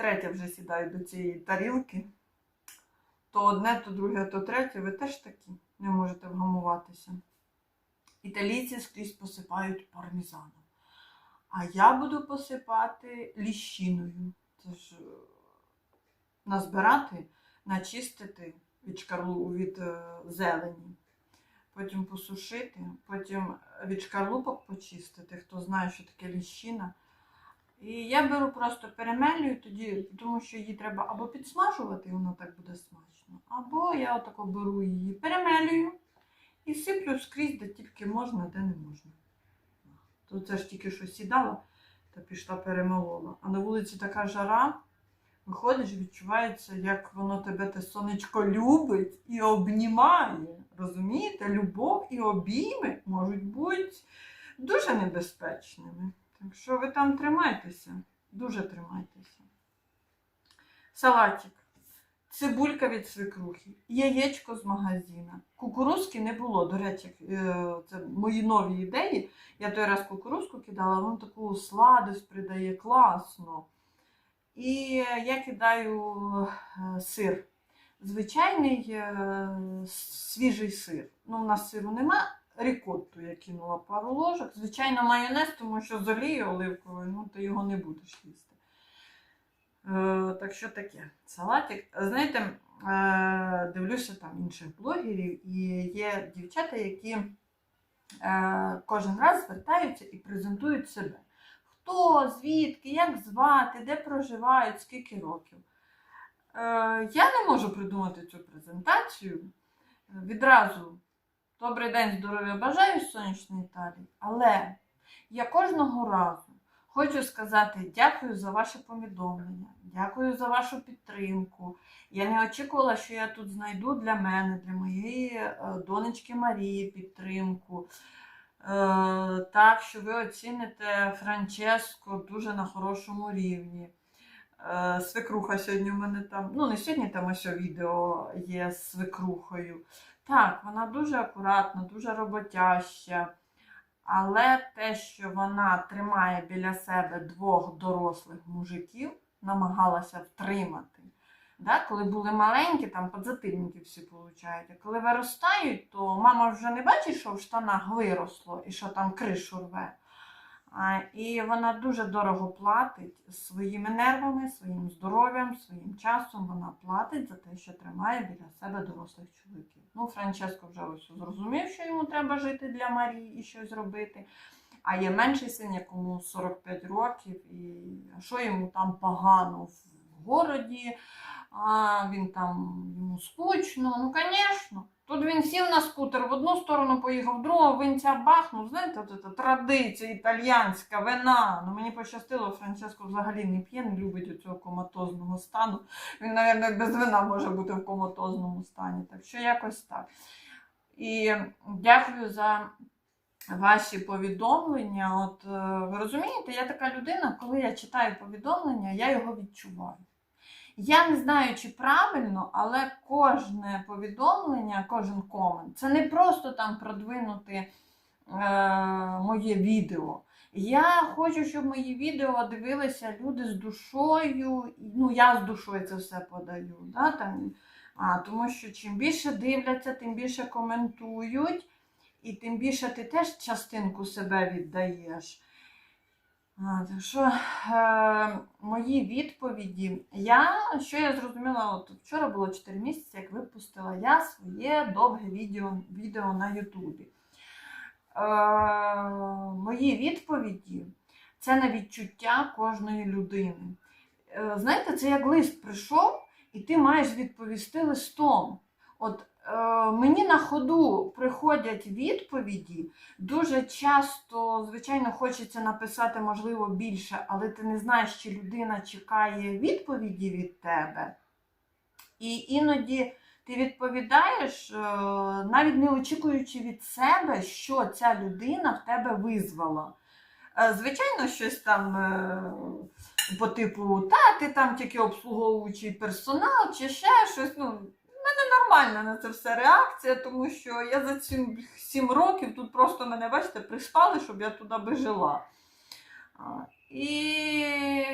втретє вже сідаю до цієї тарілки. То одне, то друге, то третє. Ви теж такі не можете вгамуватися. Італійці скрізь посипають пармезаном. А я буду посипати ліщиною. Це ж е, назбирати, начистити від шкарлу від е, зелені, потім посушити, потім від шкарлупок почистити, хто знає, що таке ліщина. І я беру просто перемелюю тоді, тому що її треба або підсмажувати, і воно так буде смачно, або я отако беру її, перемелюю і сиплю скрізь, де тільки можна, де не можна. То це ж тільки що сідала та пішла перемолола. А на вулиці така жара, виходиш, відчувається, як воно тебе те сонечко любить і обнімає. Розумієте? Любов і обійми можуть бути дуже небезпечними. Так що ви там тримайтеся, дуже тримайтеся. Салатик. Цибулька від свекрухи, яєчко з магазина. Кукурузки не було. До речі, е, це мої нові ідеї. Я той раз кукурузку кидала, воно таку сладость придає класно. І я кидаю е, сир. Звичайний е, свіжий сир. Ну, у нас сиру нема. Рікотту я кинула пару ложок. Звичайно, майонез, тому що з олією оливковою, ну, ти його не будеш їсти. Е, так що таке? Салатик. Знаєте, е, дивлюся там інших блогерів, і є дівчата, які е, кожен раз звертаються і презентують себе. Хто, звідки, як звати, де проживають, скільки років. Е, я не можу придумати цю презентацію. Е, Відразу добрий день, здоров'я бажаю сонячної Італії, але я кожного разу хочу сказати дякую за ваше повідомлення, дякую за вашу підтримку. Я не очікувала, що я тут знайду для мене, для моєї е, донечки Марії підтримку. Е, Так, що ви оціните Франческо дуже на хорошому рівні. Е, Свекруха сьогодні в мене там, ну не сьогодні там ось відео є з свекрухою. Так, вона дуже акуратна, дуже роботяща. Але те, що вона тримає біля себе двох дорослих мужиків, намагалася втримати. Да? Коли були маленькі, там подзатильники всі получають. А коли виростають, то мама вже не бачить, що в штанах виросло і що там кришу рве. І вона дуже дорого платить своїми нервами, своїм здоров'ям, своїм часом. Вона платить за те, що тримає біля себе дорослих чоловіків. Ну, Франческо вже ось зрозумів, що йому треба жити для Марії і щось робити. А є менший син, якому 45 років, і що йому там погано в городі, а він там йому скучно. Ну, звісно. Тут він сів на скутер, в одну сторону поїхав, в другу винця бахнув. Знаєте, от традиція італійська, вина. Ну мені пощастило, Франческо взагалі не п'є, не любить цього коматозного стану. Він, мабуть, без вина може бути в коматозному стані. Так що якось так. І дякую за ваші повідомлення. От е, ви розумієте, я така людина, коли я читаю повідомлення, я його відчуваю. Я не знаю, чи правильно, але кожне повідомлення, кожен комент це не просто там продвинути е, моє відео. Я хочу, щоб мої відео дивилися люди з душою. Ну, я з душою це все подаю. Да, там, а, Тому що чим більше дивляться, тим більше коментують, і тим більше ти теж частинку себе віддаєш. Так що е, мої відповіді. Я, що я зрозуміла, от вчора було 4 місяці, як випустила я своє довге відео, відео на Ютубі. Е, мої відповіді це на відчуття кожної людини. Е, знаєте, це як лист прийшов, і ти маєш відповісти листом. От мені на ходу приходять відповіді. Дуже часто, звичайно, хочеться написати, можливо, більше, але ти не знаєш, чи людина чекає відповіді від тебе. І іноді ти відповідаєш, е, навіть не очікуючи від себе, що ця людина в тебе визвала. Е, Звичайно, щось там е, по типу, та ти там тільки обслуговуючий персонал чи ще щось. Ну, мене нормальна на це все реакція, тому що я за ці 7 років тут просто мене, бачите, приспали, щоб я туди би жила. І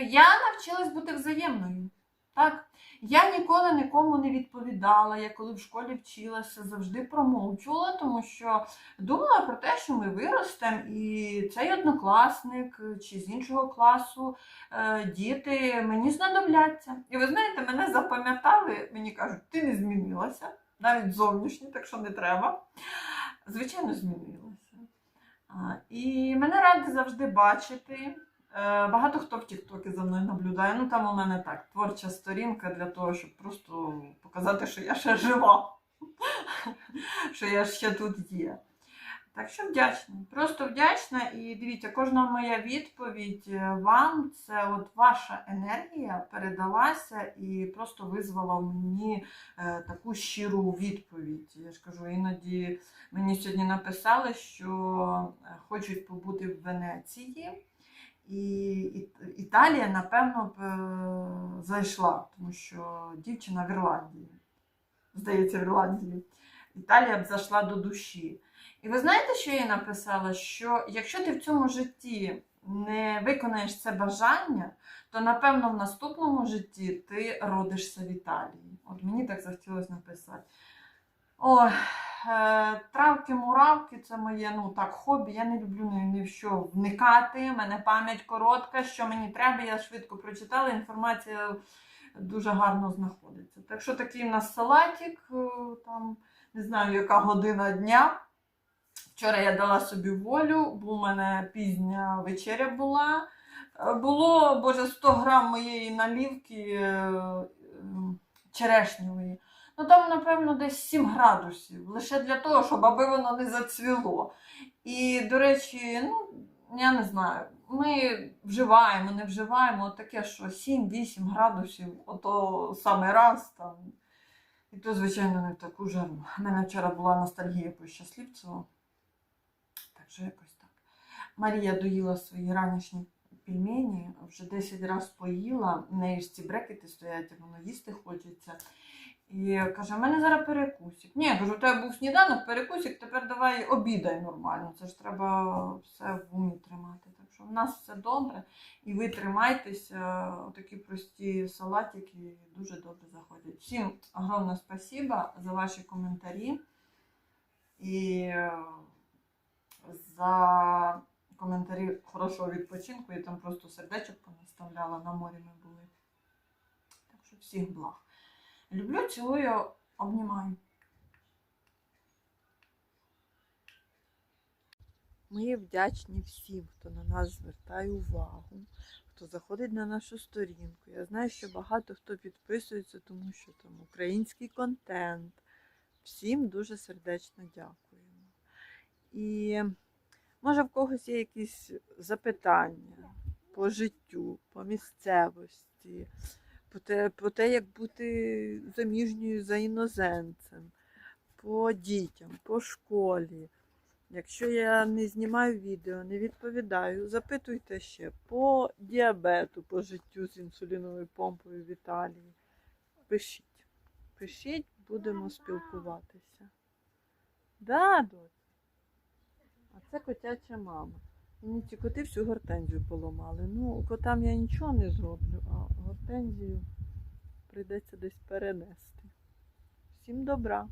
я навчилась бути взаємною. Так? Я ніколи нікому не відповідала. Я коли в школі вчилася, завжди промовчувала, тому що думала про те, що ми виростемо, і цей однокласник чи з іншого класу е, діти мені знадобляться. І ви знаєте, мене запам'ятали, мені кажуть, ти не змінилася, навіть зовнішньо, так що не треба. Звичайно, змінилася. І мене раді завжди бачити. Е, Багато хто в Тіктокі за мною наблюдає. Ну там у мене так, творча сторінка для того, щоб просто показати, що я ще жива, що я ще тут є. Так що вдячна, просто вдячна. І дивіться, кожна моя відповідь е, вам це от ваша енергія передалася і просто визвала в мені е, таку щиру відповідь. Я ж кажу, іноді мені сьогодні написали, що хочуть побути в Венеції. І Італія, напевно, б е, зайшла, тому що дівчина в Ірландії. Здається, в Ірландії. Італія б зайшла до душі. І ви знаєте, що я їй написала? Що якщо ти в цьому житті не виконаєш це бажання, то напевно в наступному житті ти родишся в Італії. От мені так захотілося написати. Ой, е, травки, муравки це моє ну, так, хобі. Я не люблю ні, в що вникати. У мене пам'ять коротка, що мені треба, я швидко прочитала, інформація дуже гарно знаходиться. Так що такий у нас салатик, е, там не знаю, яка година дня. Вчора я дала собі волю, бо у мене пізня вечеря була. Е, Було, боже, 100 грам моєї налівки черешньої. Ну там, напевно, десь 7 градусів. Лише для того, щоб аби воно не зацвіло. І, до речі, ну, я не знаю, ми вживаємо, не вживаємо таке, що 7-8 градусів, ото саме раз там. І то, звичайно, не в таку жару. У мене вчора була ностальгія по щасливцеву. Так що якось так. Марія доїла свої ранішні пельмені, вже 10 разів поїла, в неї ж ці брекети стоять, а воно їсти хочеться. І каже, в мене зараз перекусик. Ні, кажу, у тебе був сніданок, перекусик, тепер давай обідай нормально. Це ж треба все в умі тримати. Так що в нас все добре. І ви тримайтеся, такі прості салатики дуже добре заходять. Всім огромне спасибо за ваші коментарі і е, за коментарі хорошого відпочинку. Я там просто сердечок понаставляла, на морі ми були. Так що всіх благ. Люблю, цілую, обнімаю. Ми вдячні всім, хто на нас звертає увагу, хто заходить на нашу сторінку. Я знаю, що багато хто підписується, тому що там український контент. Всім дуже сердечно дякуємо. І може в когось є якісь запитання по життю, по місцевості, по те, по те, як бути заміжньою за іноземцем, по дітям, по школі. Якщо я не знімаю відео, не відповідаю, запитуйте ще по діабету, по життю з інсуліновою помпою в Італії. Пишіть. Пишіть, будемо спілкуватися. Да, доць. А це котяча мама. Мені ці коти всю гортензію поламали. Ну, котам я нічого не зроблю, а гортензію прийдеться десь перенести. Всім добра!